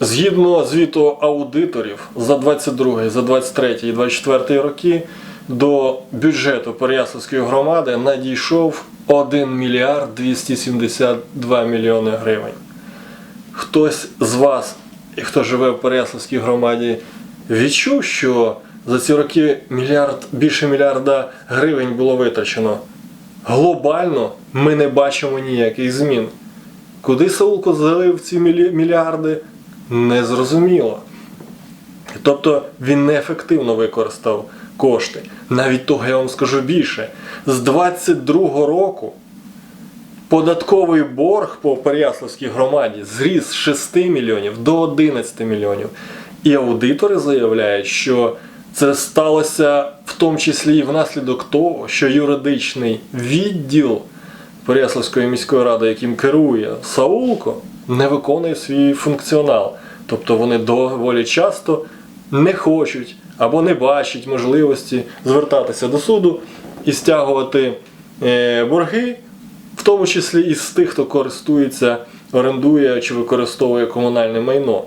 Згідно звіту аудиторів за 22, за 23 і 24 роки до бюджету Переяславської громади надійшов 1 мільярд 272 мільйони гривень. Хтось з вас, хто живе в Переяславській громаді, відчув, що за ці роки мільярд, більше мільярда гривень було витрачено. Глобально ми не бачимо ніяких змін. Куди Саулко залив ці мільярди, не зрозуміло. Тобто він неефективно використав кошти. Навіть того я вам скажу більше. З 22 року податковий борг по Переяславській громаді зріс з 6 мільйонів до 11 мільйонів. І аудитори заявляють, що це сталося в тому числі і внаслідок того, що юридичний відділ Переяславської міської ради, яким керує Саулко, не виконує свій функціонал. Тобто вони доволі часто не хочуть або не бачать можливості звертатися до суду і стягувати е, борги, в тому числі і з тих, хто користується, орендує чи використовує комунальне майно.